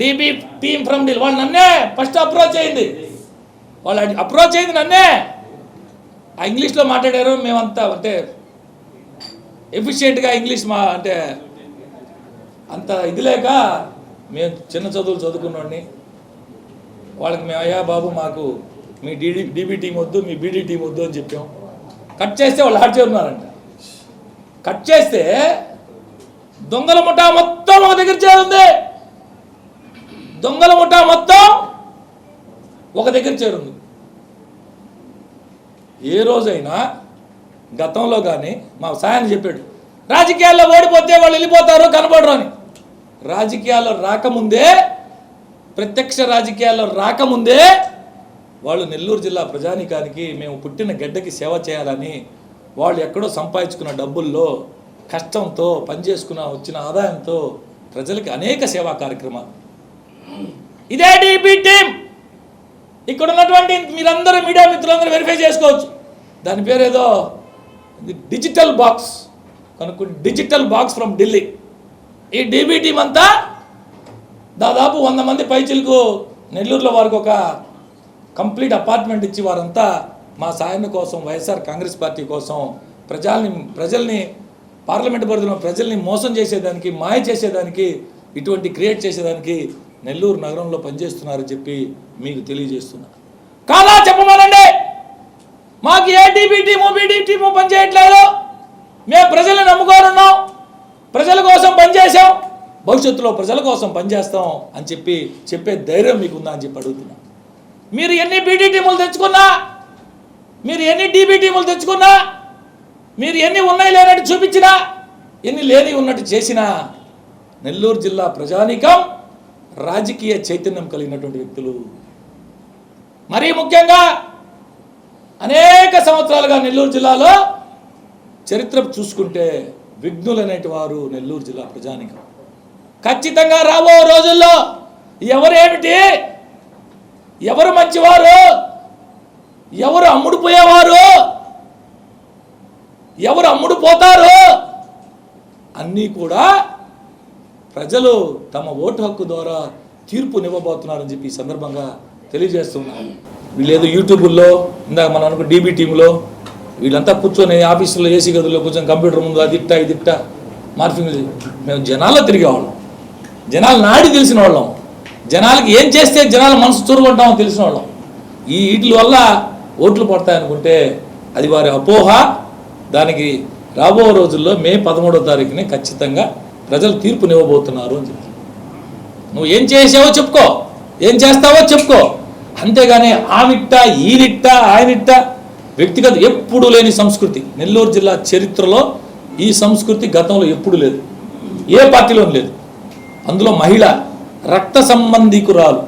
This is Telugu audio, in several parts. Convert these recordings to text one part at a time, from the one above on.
డీపీ టీమ్ ఫ్రమ్ ఢిల్లీ వాళ్ళు నన్నే ఫస్ట్ అప్రోచ్ అయింది వాళ్ళు అప్రోచ్ అయింది నన్నే. ఆ ఇంగ్లీష్లో మాట్లాడారు మేమంతా అంటే ఎఫిషియెంట్గా ఇంగ్లీష్ మా అంటే అంత ఇది లేక మేము చిన్న చదువులు చదువుకున్నోడిని. వాళ్ళకి మేము అయ్యా బాబు మాకు మీ డీడీ డీబీ టీం వద్దు మీ బీడీ టీం వద్దు అని చెప్పాం. కట్ చేస్తే వాళ్ళు ఆడ్ చేరున్నారంట కట్ చేస్తే దొంగల ముఠా మొత్తం ఒక దగ్గర చేరుంది. దొంగల ముఠా మొత్తం ఒక దగ్గర చేరుంది. ఏ రోజైనా గతంలో కానీ మా సాయం చెప్పాడు రాజకీయాల్లో ఓడిపోతే వాళ్ళు వెళ్ళిపోతారు కనబడరు అని. రాజకీయాల్లో రాకముందే ప్రత్యక్ష రాజకీయాల్లో రాకముందే వాళ్ళు నెల్లూరు జిల్లా ప్రజానీకానికి మేము పుట్టిన గడ్డకి సేవ చేయాలని వాళ్ళు ఎక్కడో సంపాదించుకున్న డబ్బుల్లో కష్టంతో పనిచేసుకున్న వచ్చిన ఆదాయంతో ప్రజలకి అనేక సేవా కార్యక్రమాలు. ఇదే డీపీ టీం ఇక్కడ ఉన్నటువంటి మీరందరూ మీడియా మిత్రులందరూ వెరిఫై చేసుకోవచ్చు. దాని పేరు ఏదో? డిజిటల్ బాక్స్ కనుక డిజిటల్ బాక్స్ ఫ్రమ్ ఢిల్లీ ఈ డీబీ టీం అంతా దాదాపు వంద మంది పైచిలకు నెల్లూరులో వారికి ఒక కంప్లీట్ అపార్ట్మెంట్ ఇచ్చి వారంతా మా సాయం కోసం వైఎస్ఆర్ కాంగ్రెస్ పార్టీ కోసం ప్రజల్ని ప్రజల్ని పార్లమెంట్ పరిధిలో ప్రజల్ని మోసం చేసేదానికి మాయ చేసేదానికి ఇటువంటి క్రియేట్ చేసేదానికి నెల్లూరు నగరంలో పనిచేస్తున్నారని చెప్పి మీకు తెలియజేస్తున్నా. కాదా చెప్పమనండి? మాకు ఏ టీపీ టీము బీడీ టీము పనిచేయట్లేదు. మేము ప్రజలు నమ్ముకోనున్నాం. ప్రజల కోసం పనిచేసాం భవిష్యత్తులో ప్రజల కోసం పనిచేస్తాం అని చెప్పి చెప్పే ధైర్యం మీకుందా అని చెప్పి అడుగుతున్నా. మీరు ఎన్ని బీడీ టీములు తెచ్చుకున్నా మీరు ఎన్ని డీబీ టీములు తెచ్చుకున్నా మీరు ఎన్ని ఉన్నాయి లేనట్టు చూపించినా ఎన్ని లేని ఉన్నట్టు చేసినా నెల్లూరు జిల్లా ప్రజానీకం రాజకీయ చైతన్యం కలిగినటువంటి వ్యక్తులు. మరీ ముఖ్యంగా అనేక సంవత్సరాలుగా నెల్లూరు జిల్లాలో చరిత్ర చూసుకుంటే విఘ్నులనేటి వారు నెల్లూరు జిల్లా ప్రజానికం. ఖచ్చితంగా రాబో రోజుల్లో ఎవరేమిటి? ఎవరు మంచివారు? ఎవరు అమ్ముడు పోయేవారు? ఎవరు అమ్ముడు పోతారు? అన్నీ కూడా ప్రజలు తమ ఓటు హక్కు ద్వారా తీర్పునివ్వబోతున్నారని చెప్పి ఈ సందర్భంగా తెలియజేస్తున్నాను. వీళ్ళేదో యూట్యూబుల్లో ఇందాక మనం అనుకో డీబీ టీంలో వీళ్ళంతా కూర్చొని ఆఫీసులో ఏసీ గదుల్లో కూర్చొని కంప్యూటర్ ముందు అది ఇట్ట ఇది ఇట్ట మార్ఫింగ్ మేము జనాల్లో తిరిగేవాళ్ళం. జనాలు నాడి తెలిసిన వాళ్ళం జనాలకి ఏం చేస్తే జనాల మనసు చూరగొట్టామో తెలిసిన వాళ్ళం ఈ వీటి వల్ల ఓట్లు పడతాయనుకుంటే అది వారి అపోహ. దానికి రాబో రోజుల్లో మే పదమూడో తారీఖునే ఖచ్చితంగా ప్రజలు తీర్పునివ్వబోతున్నారు అని చెప్పి. నువ్వు ఏం చేసావో చెప్పుకో. ఏం చేస్తావో చెప్పుకో. అంతేగాని ఆమిట్ట ఈనిట్ట ఆయనిట్ట వ్యక్తిగత ఎప్పుడు లేని సంస్కృతి. నెల్లూరు జిల్లా చరిత్రలో ఈ సంస్కృతి గతంలో ఎప్పుడు లేదు. ఏ పార్టీలోనూ లేదు. అందులో మహిళ రక్త సంబంధికురాలు.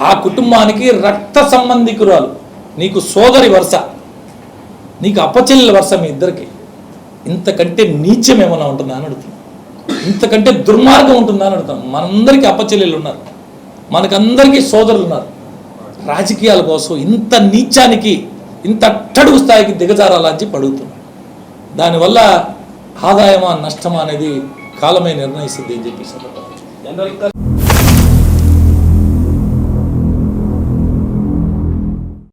ఆ కుటుంబానికి రక్త సంబంధికురాలు. నీకు సోదరి వరుస. నీకు అప్పచెల్లెల వరుస మీ ఇద్దరికి. ఇంతకంటే నీచం ఏమైనా ఉంటుందా అని అడుగుతున్నాను ఇంతకంటే దుర్మార్గం ఉంటుందా అని అడుగుతాను మనందరికీ అప్పచెల్లెలు ఉన్నారు. మనకందరికీ సోదరులు ఉన్నారు. రాజకీయాల కోసం ఇంత నీచానికి ఇంత అట్టడుగు స్థాయికి దిగజారాలా అని చెప్పి అడుగుతున్నాను దానివల్ల ఆదాయమా నష్టమా అనేది కాలమే నిర్ణయిస్తుంది అని చెప్పి